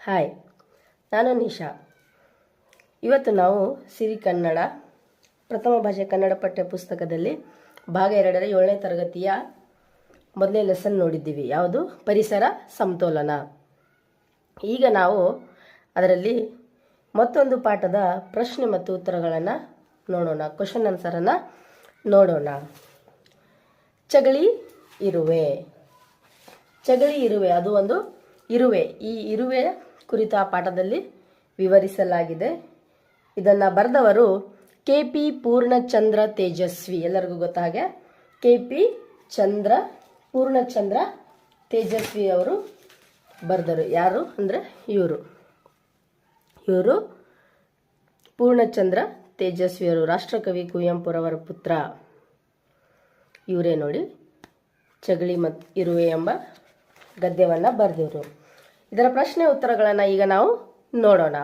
Hi, ನಾನು ನಿಶಾ. ಇವತ್ತು ನಾವು ಸಿರಿ ಕನ್ನಡ, ಪ್ರಥಮ ಭಾಷೆ ಕನ್ನಡ ಪಠ್ಯ ಪುಸ್ತಕದಲ್ಲಿ ಭಾಗ ಎರಡರ ಏಳನೇ ತರಗತಿಯ ಮೊದಲನೇ ಲೆಸನ್ ನೋಡಿದ್ದೀವಿ. ಯಾವುದು? ಪರಿಸರ ಸಮತೋಲನ ಈಗ ನಾವು ಅದರಲ್ಲಿ ಮತ್ತೊಂದು ಪಾಠದ ಪ್ರಶ್ನೆ ಮತ್ತು ಉತ್ತರಗಳನ್ನು ನೋಡೋಣ. ಕ್ವಶನ್ ಆನ್ಸರನ್ನು ನೋಡೋಣ. ಚಗಳಿ, ಇರುವೆ. ಚಗಳಿ, ಇರುವೆ, ಅದು ಒಂದು ಇರುವೆ. ಈ ಇರುವೆ ಕುರಿತ ಪಾಠದಲ್ಲಿ ವಿವರಿಸಲಾಗಿದೆ. ಇದನ್ನು ಬರೆದವರು ಕೆ ಪಿ ಪೂರ್ಣಚಂದ್ರ ತೇಜಸ್ವಿ. ಎಲ್ಲರಿಗೂ ಗೊತ್ತ ಹಾಗೆ? ಕೆ ಪಿ ಚಂದ್ರ ಪೂರ್ಣಚಂದ್ರ ತೇಜಸ್ವಿ ಅವರು ಬರೆದರು ಯಾರು ಅಂದರೆ ಇವರು. ಇವರು ಪೂರ್ಣಚಂದ್ರ ತೇಜಸ್ವಿಯವರು ರಾಷ್ಟ್ರಕವಿ ಕುವೆಂಪುರವರ ಪುತ್ರ. ಇವರೇ ನೋಡಿ, ಚಗಳಿ ಮತ್ತು ಇರುವೆ ಎಂಬ ಗದ್ಯವನ್ನು ಬರೆದಿವರು. ಇದರ ಪ್ರಶ್ನೆ ಉತ್ತರಗಳನ್ನು ಈಗ ನಾವು ನೋಡೋಣ.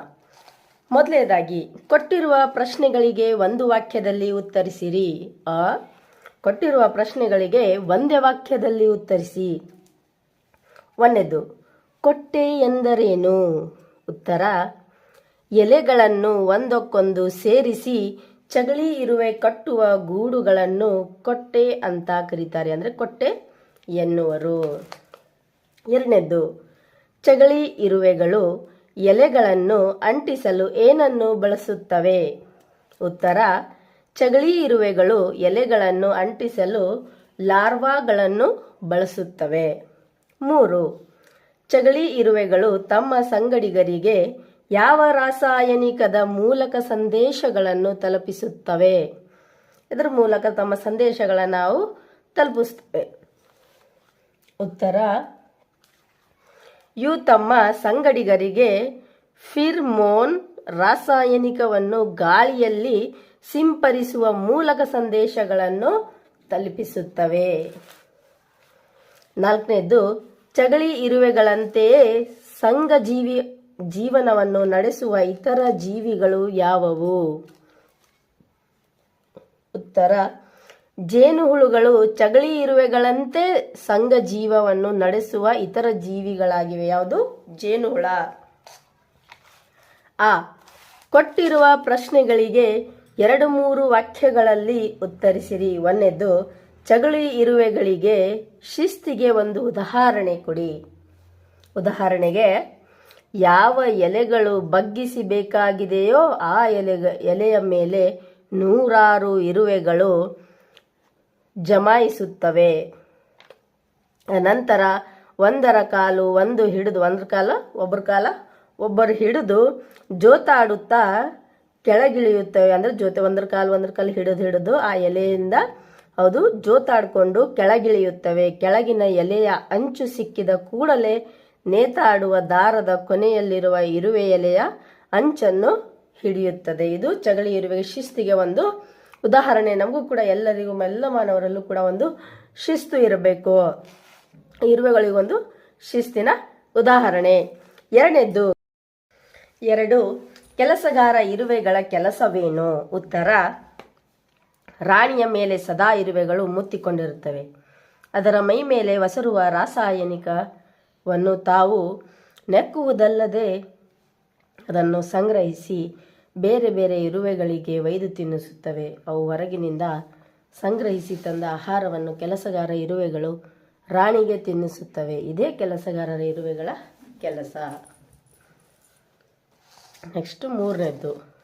ಮೊದಲನೇದಾಗಿ, ಕೊಟ್ಟಿರುವ ಪ್ರಶ್ನೆಗಳಿಗೆ ಒಂದು ವಾಕ್ಯದಲ್ಲಿ ಉತ್ತರಿಸಿರಿ. ಆ ಕೊಟ್ಟಿರುವ ಪ್ರಶ್ನೆಗಳಿಗೆ ಒಂದೇ ವಾಕ್ಯದಲ್ಲಿ ಉತ್ತರಿಸಿ. ಒಂದೇದು, ಕೊಟ್ಟೆ ಎಂದರೇನು? ಉತ್ತರ, ಎಲೆಗಳನ್ನು ಒಂದಕ್ಕೊಂದು ಸೇರಿಸಿ ಚಗಳಿ ಇರುವೆ ಕಟ್ಟುವ ಗೂಡುಗಳನ್ನು ಕೊಟ್ಟೆ ಅಂತ ಕರೀತಾರೆ. ಅಂದರೆ ಕೊಟ್ಟೆ ಎನ್ನುವರು. ಎರಡನೇದ್ದು ಚಗಳಿ ಇರುವೆಗಳು ಎಲೆಗಳನ್ನು ಅಂಟಿಸಲು ಏನನ್ನು ಬಳಸುತ್ತವೆ? ಉತ್ತರ, ಚಗಳಿ ಇರುವೆಗಳು ಎಲೆಗಳನ್ನು ಅಂಟಿಸಲು ಲಾರ್ವಾಗಳನ್ನು ಬಳಸುತ್ತವೆ. ಮೂರು, ಚಗಳಿ ಇರುವೆಗಳು ತಮ್ಮ ಸಂಗಡಿಗರಿಗೆ ಯಾವ ರಾಸಾಯನಿಕದ ಮೂಲಕ ಸಂದೇಶಗಳನ್ನು ತಲುಪಿಸುತ್ತವೆ? ಇದರ ಮೂಲಕ ತಮ್ಮ ಸಂದೇಶಗಳನ್ನು ನಾವು ತಲುಪಿಸ್ತೇವೆ. ಉತ್ತರ ಇವು ತಮ್ಮ ಸಂಗಡಿಗರಿಗೆ ಫಿರ್ಮೋನ್ ರಾಸಾಯನಿಕವನ್ನು ಗಾಳಿಯಲ್ಲಿ ಸಿಂಪರಿಸುವ ಮೂಲಕ ಸಂದೇಶಗಳನ್ನು ತಲುಪಿಸುತ್ತವೆ. ನಾಲ್ಕನೇದು ಚಗಳಿ ಇರುವೆಗಳಂತೆಯೇ ಸಂಘಜೀವಿ ಜೀವನವನ್ನು ನಡೆಸುವ ಇತರ ಜೀವಿಗಳು ಯಾವುವು? ಉತ್ತರ ಜೇನುಹುಳುಗಳು ಚಗಳಿ ಇರುವೆಗಳಂತೆ ಸಂಘ ಜೀವವನ್ನು ನಡೆಸುವ ಇತರ ಜೀವಿಗಳಾಗಿವೆ. ಯಾವುದು? ಜೇನುಹುಳ. ಆ, ಕೊಟ್ಟಿರುವ ಪ್ರಶ್ನೆಗಳಿಗೆ ಎರಡು ಮೂರು ವಾಕ್ಯಗಳಲ್ಲಿ ಉತ್ತರಿಸಿರಿ. ಒಂದೆದ್ದು ಚಗಳಿ ಇರುವೆಗಳಿಗೆ ಶಿಸ್ತಿಗೆ ಒಂದು ಉದಾಹರಣೆ ಕೊಡಿ. ಉದಾಹರಣೆಗೆ, ಯಾವ ಎಲೆಗಳು ಬಗ್ಗಿಸಿ ಬೇಕಾಗಿದೆಯೋ ಆ ಎಲೆ ಎಲೆಯ ಮೇಲೆ ನೂರಾರು ಇರುವೆಗಳು ಜಮಾಯಿಸುತ್ತವೆ. ನಂತರ ಒಂದರ ಕಾಲು ಒಂದು ಹಿಡಿದು, ಒಂದ್ರ ಕಾಲ ಒಬ್ಬರ ಕಾಲ ಒಬ್ಬರು ಹಿಡಿದು ಜೋತಾಡುತ್ತಾ ಕೆಳಗಿಳಿಯುತ್ತವೆ. ಅಂದರೆ ಜೋತೆ ಒಂದ್ರ ಕಾಲು ಒಂದ್ರ ಕಾಲು ಹಿಡಿದು ಹಿಡಿದು ಆ ಎಲೆಯಿಂದ ಅದು ಜೋತಾಡಿಕೊಂಡು ಕೆಳಗಿಳಿಯುತ್ತವೆ. ಕೆಳಗಿನ ಎಲೆಯ ಅಂಚು ಸಿಕ್ಕಿದ ಕೂಡಲೇ ನೇತಾಡುವ ದಾರದ ಕೊನೆಯಲ್ಲಿರುವ ಇರುವೆ ಎಲೆಯ ಅಂಚನ್ನು ಹಿಡಿಯುತ್ತದೆ. ಇದು ಚಗಳಿ ಇರುವೆ ಶಿಸ್ತಿಗೆ ಒಂದು ಉದಾಹರಣೆ, ನಮಗೂ ಕೂಡ ಎಲ್ಲರಿಗೂ ಎಲ್ಲ ಮಾನವರಲ್ಲೂ ಕೂಡ ಒಂದು ಶಿಸ್ತು ಇರಬೇಕು. ಇರುವೆಗಳಿಗೊಂದು ಶಿಸ್ತಿನ ಉದಾಹರಣೆ. ಎರಡನೇದ್ದು, ಎರಡು, ಕೆಲಸಗಾರ ಇರುವೆಗಳ ಕೆಲಸವೇನು? ಉತ್ತರ, ರಾಣಿಯ ಮೇಲೆ ಸದಾ ಇರುವೆಗಳು ಮುತ್ತಿಕೊಂಡಿರುತ್ತವೆ. ಅದರ ಮೈ ಮೇಲೆ ಒಸರುವ ರಾಸಾಯನಿಕವನ್ನು ತಾವು ನೆಕ್ಕುವುದಲ್ಲದೆ ಅದನ್ನು ಸಂಗ್ರಹಿಸಿ ಬೇರೆ ಬೇರೆ ಇರುವೆಗಳಿಗೆ ಒಯ್ದು ತಿನ್ನಿಸುತ್ತವೆ. ಅವು ಹೊರಗಿನಿಂದ ಸಂಗ್ರಹಿಸಿ ತಂದ ಆಹಾರವನ್ನು ಕೆಲಸಗಾರ ಇರುವೆಗಳು ರಾಣಿಗೆ ತಿನ್ನಿಸುತ್ತವೆ. ಇದೇ ಕೆಲಸಗಾರರ ಇರುವೆಗಳ ಕೆಲಸ. ನೆಕ್ಸ್ಟ್ ಮೂರನೇದ್ದು.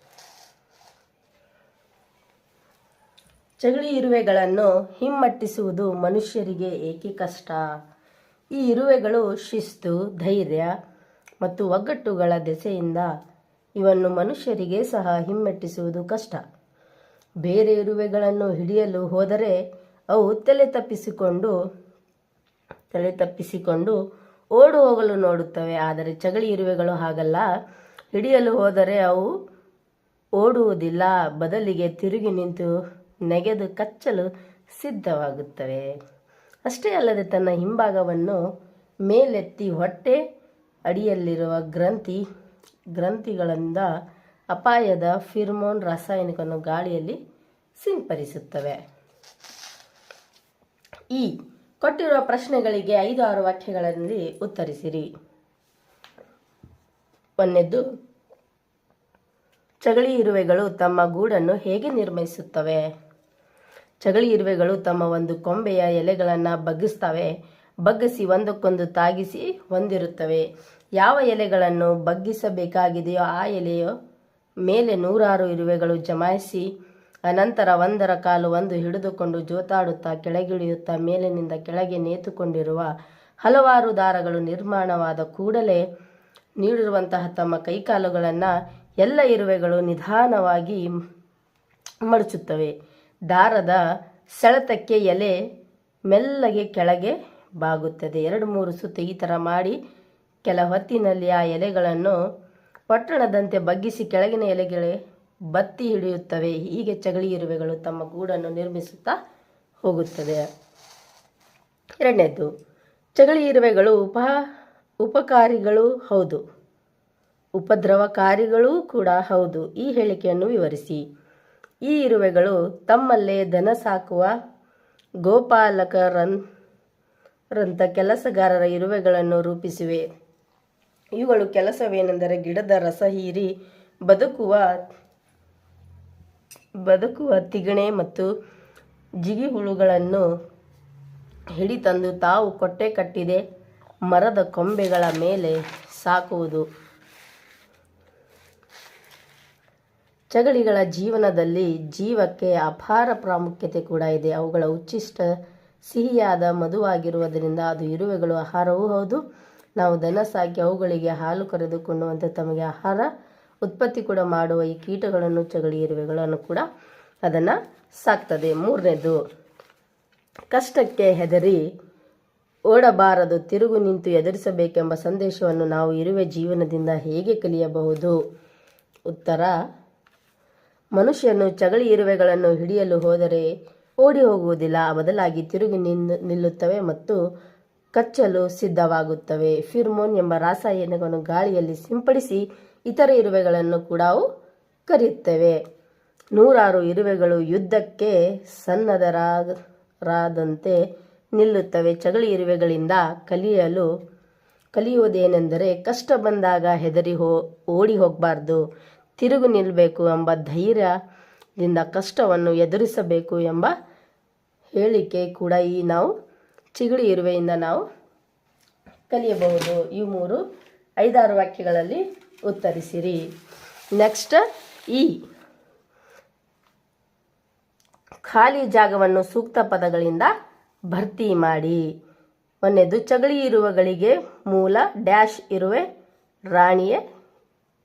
ಚಗಳಿ ಇರುವೆಗಳನ್ನು ಹಿಮ್ಮಟ್ಟಿಸುವುದು ಮನುಷ್ಯರಿಗೆ ಏಕೆ ಕಷ್ಟ? ಈ ಇರುವೆಗಳು ಶಿಸ್ತು, ಧೈರ್ಯ ಮತ್ತು ಒಗ್ಗಟ್ಟುಗಳ ದೆಸೆಯಿಂದ ಇವನ್ನು ಮನುಷ್ಯರಿಗೆ ಸಹ ಹಿಮ್ಮೆಟ್ಟಿಸುವುದು ಕಷ್ಟ. ಬೇರೆ ಇರುವೆಗಳನ್ನು ಹಿಡಿಯಲು ಹೋದರೆ ಅವು ತಲೆ ತಪ್ಪಿಸಿಕೊಂಡು ತಲೆ ತಪ್ಪಿಸಿಕೊಂಡು ಓಡು ಹೋಗಲು ನೋಡುತ್ತವೆ. ಆದರೆ ಚಗಳಿ ಇರುವೆಗಳು ಹಾಗಲ್ಲ. ಹಿಡಿಯಲು ಹೋದರೆ ಅವು ಓಡುವುದಿಲ್ಲ. ಬದಲಿಗೆ ತಿರುಗಿ ನಿಂತು ನೆಗೆದು ಕಚ್ಚಲು ಸಿದ್ಧವಾಗುತ್ತವೆ. ಅಷ್ಟೇ ಅಲ್ಲದೆ ತನ್ನ ಹಿಂಭಾಗವನ್ನು ಮೇಲೆತ್ತಿ ಹೊಟ್ಟೆ ಅಡಿಯಲ್ಲಿರುವ ಗ್ರಂಥಿ ಗ್ರಂಥಿಗಳಿಂದ ಅಪಾಯದ ಫಿರ್ಮೋನ್ ರಾಸಾಯನಿಕವನ್ನು ಗಾಳಿಯಲ್ಲಿ ಸಿಂಪರಿಸುತ್ತವೆ ಈ ಕೊಟ್ಟಿರುವ ಪ್ರಶ್ನೆಗಳಿಗೆ ಐದು ಆರು ವಾಕ್ಯಗಳಲ್ಲಿ ಉತ್ತರಿಸಿರಿ. ಒಂದೆದ್ದು ಚಗಳಿ ಇರುವೆಗಳು ತಮ್ಮ ಗೂಡನ್ನು ಹೇಗೆ ನಿರ್ಮಿಸುತ್ತವೆ? ಚಗಳಿ ಇರುವೆಗಳು ತಮ್ಮ ಒಂದು ಕೊಂಬೆಯ ಎಲೆಗಳನ್ನು ಬಗ್ಗಿಸ್ತವೆ ಬಗ್ಗಿಸಿ ಒಂದಕ್ಕೊಂದು ತಾಗಿಸಿ ಹೊಂದಿರುತ್ತವೆ. ಯಾವ ಎಲೆಗಳನ್ನು ಬಗ್ಗಿಸಬೇಕಾಗಿದೆಯೋ ಆ ಎಲೆಯ ಮೇಲೆ ನೂರಾರು ಇರುವೆಗಳು ಜಮಾಯಿಸಿ, ಅನಂತರ ಒಂದರ ಕಾಲು ಒಂದು ಹಿಡಿದುಕೊಂಡು ಜೋತಾಡುತ್ತಾ ಕೆಳಗಿಳಿಯುತ್ತಾ ಮೇಲಿನಿಂದ ಕೆಳಗೆ ನೇತುಕೊಂಡಿರುವ ಹಲವಾರು ದಾರಗಳು ನಿರ್ಮಾಣವಾದ ಕೂಡಲೇ ನೀಡಿರುವಂತಹ ತಮ್ಮ ಕೈಕಾಲುಗಳನ್ನು ಎಲ್ಲ ಇರುವೆಗಳು ನಿಧಾನವಾಗಿ ಮಡಚುತ್ತವೆ. ದಾರದ ಸೆಳೆತಕ್ಕೆ ಎಲೆ ಮೆಲ್ಲಗೆ ಕೆಳಗೆ ಬಾಗುತ್ತದೆ. ಎರಡು ಮೂರು ಸುತ್ತು ಈ ಥರ ಮಾಡಿ ಕೆಲ ಹೊತ್ತಿನಲ್ಲಿ ಆ ಎಲೆಗಳನ್ನು ಪಟ್ಟಣದಂತೆ ಬಗ್ಗಿಸಿ ಕೆಳಗಿನ ಎಲೆಗಳೇ ಬತ್ತಿ ಹಿಡಿಯುತ್ತವೆ. ಹೀಗೆ ಚಗಳಿ ಇರುವೆಗಳು ತಮ್ಮ ಗೂಡನ್ನು ನಿರ್ಮಿಸುತ್ತಾ ಹೋಗುತ್ತದೆ ಎರಡನೇದು, ಚಗಳಿ ಇರುವೆಗಳು ಉಪ, ಉಪಕಾರಿಗಳು ಹೌದು. ಉಪದ್ರವಕಾರಿಗಳೂ ಕೂಡ ಹೌದು. ಈ ಹೇಳಿಕೆಯನ್ನು ವಿವರಿಸಿ. ಈ ಇರುವೆಗಳು ತಮ್ಮಲ್ಲೇ ದನ ಸಾಕುವ ಗೋಪಾಲಕರನ್ ರಂಥ ಕೆಲಸಗಾರರ ಇರುವೆಗಳನ್ನು ರೂಪಿಸಿವೆ. ಇವುಗಳು ಕೆಲಸವೇನೆಂದರೆ ಗಿಡದ ರಸ ಹೀರಿ ಬದುಕುವ ಬದುಕುವ ತಿಗಣೆ ಮತ್ತು ಜಿಗಿಹುಳುಗಳನ್ನು ಹಿಡಿತಂದು ತಾವು ಕೊಟ್ಟೆ ಕಟ್ಟಿದೆ ಮರದ ಕೊಂಬೆಗಳ ಮೇಲೆ ಸಾಕುವುದು. ಚಗಳಿಗಳ ಜೀವನದಲ್ಲಿ ಜೀವಕ್ಕೆ ಅಪಾರ ಪ್ರಾಮುಖ್ಯತೆ ಕೂಡ ಇದೆ. ಅವುಗಳ ಉಚ್ಚಿಷ್ಟ ಸಿಹಿಯಾದ ಮಧುವಾಗಿರುವುದರಿಂದ ಅದು ಇರುವೆಗಳು, ಆಹಾರವೂ ಹೌದು. ನಾವು ದನ ಸಾಕಿ ಅವುಗಳಿಗೆ ಹಾಲು ಕರೆದುಕೊಳ್ಳುವಂಥ ತಮಗೆ ಆಹಾರ ಉತ್ಪತ್ತಿ ಕೂಡ ಮಾಡುವ ಈ ಕೀಟಗಳನ್ನು ಚಗಳಿ ಇರುವೆಗಳನ್ನು ಕೂಡ ಅದನ್ನು ಸಾಕ್ತದೆ. ಮೂರನೇದು, ಕಷ್ಟಕ್ಕೆ ಹೆದರಿ ಓಡಬಾರದು. ತಿರುಗು ನಿಂತು ಎದುರಿಸಬೇಕೆಂಬ ಸಂದೇಶವನ್ನು ನಾವು ಇರುವೆ ಜೀವನದಿಂದ ಹೇಗೆ ಕಲಿಯಬಹುದು? ಉತ್ತರ, ಮನುಷ್ಯನು ಚಗಳಿ ಇರುವೆಗಳನ್ನು ಹಿಡಿಯಲು ಹೋದರೆ ಓಡಿ ಹೋಗುವುದಿಲ್ಲ. ಬದಲಾಗಿ ತಿರುಗಿ ನಿಲ್ಲುತ್ತವೆ ಮತ್ತು ಕಚ್ಚಲು ಸಿದ್ಧವಾಗುತ್ತವೆ. ಫಿರ್ಮೋನ್ ಎಂಬ ರಾಸಾಯನಿಕವನ್ನು ಗಾಳಿಯಲ್ಲಿ ಸಿಂಪಡಿಸಿ ಇತರ ಇರುವೆಗಳನ್ನು ಕೂಡ ಕರೆಯುತ್ತವೆ. ನೂರಾರು ಇರುವೆಗಳು ಯುದ್ಧಕ್ಕೆ ಸನ್ನದರಾದಂತೆ ನಿಲ್ಲುತ್ತವೆ. ಚಗಳಿ ಇರುವೆಗಳಿಂದ ಕಲಿಯಲು ಕಲಿಯುವುದೇನೆಂದರೆ ಕಷ್ಟ ಬಂದಾಗ ಹೆದರಿ ಹೋ, ಓಡಿ ಹೋಗಬಾರ್ದು. ತಿರುಗು ನಿಲ್ಲಬೇಕು ಎಂಬ ಧೈರ್ಯದಿಂದ ಕಷ್ಟವನ್ನು ಎದುರಿಸಬೇಕು ಎಂಬ ಹೇಳಿಕೆ ಕೂಡ ಈ ನಾವು ಚಿಗಳಿ ಇರುವೆಯಿಂದ ನಾವು ಕಲಿಯಬಹುದು. ಈ ಮೂರು ಐದಾರು ವಾಕ್ಯಗಳಲ್ಲಿ ಉತ್ತರಿಸಿರಿ. ನೆಕ್ಸ್ಟ್ ಈ ಖಾಲಿ ಜಾಗವನ್ನು ಸೂಕ್ತ ಪದಗಳಿಂದ ಭರ್ತಿ ಮಾಡಿ. ಒಂದನೇದು, ಚಗಳಿ ಇರುವೆಗಳಿಗೆ ಮೂಲ ಡ್ಯಾಶ್ ಇರುವೆ, ರಾಣಿಯೇ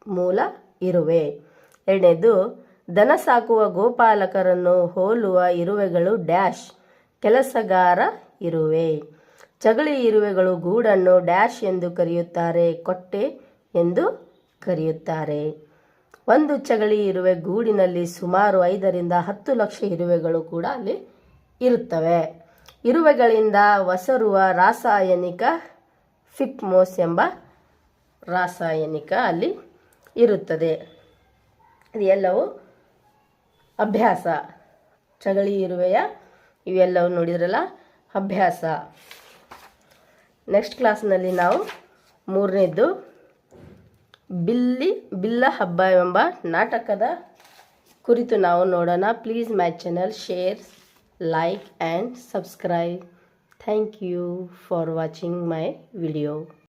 ಮೂಲ ಇರುವೆ. ಎರಡನೇದು, ದನ ಸಾಕುವ ಗೋಪಾಲಕರನ್ನು ಹೋಲುವ ಇರುವೆಗಳು ಡ್ಯಾಶ್. ಕೆಲಸಗಾರ ಇರುವೆ. ಚಗಳಿ ಇರುವೆಗಳು ಗೂಡನ್ನು ಡ್ಯಾಶ್ ಎಂದು ಕರೆಯುತ್ತಾರೆ, ಕೊಟ್ಟೆ ಎಂದು ಕರೆಯುತ್ತಾರೆ. ಒಂದು ಚಗಳಿ ಇರುವೆ ಗೂಡಿನಲ್ಲಿ ಸುಮಾರು ಐದರಿಂದ ಹತ್ತು ಲಕ್ಷ ಇರುವೆಗಳು ಕೂಡ ಅಲ್ಲಿ ಇರುತ್ತವೆ. ಇರುವೆಗಳಿಂದ ಒಸರುವ ರಾಸಾಯನಿಕ ಫಿಕ್ಮೋಸ್ ಎಂಬ ರಾಸಾಯನಿಕ ಅಲ್ಲಿ ಇರುತ್ತದೆ. ಇದೆಲ್ಲವೂ ಅಭ್ಯಾಸ. ಚಗಳಿ ಇರುವೆಯ ಇವೆಲ್ಲವೂ ನೋಡಿದ್ರಲ್ಲ? ಅಭ್ಯಾಸ. ನೆಕ್ಸ್ಟ್ ಕ್ಲಾಸ್ನಲ್ಲಿ ನಾವು ಮೂರನೇದ್ದು ಬಿಲ್ಲಿ, ಬಿಲ್ಲ ಹಬ್ಬ ಎಂಬ ನಾಟಕದ ಕುರಿತು ನಾವು ನೋಡೋಣ. Please my channel share like and subscribe thank you for watching my video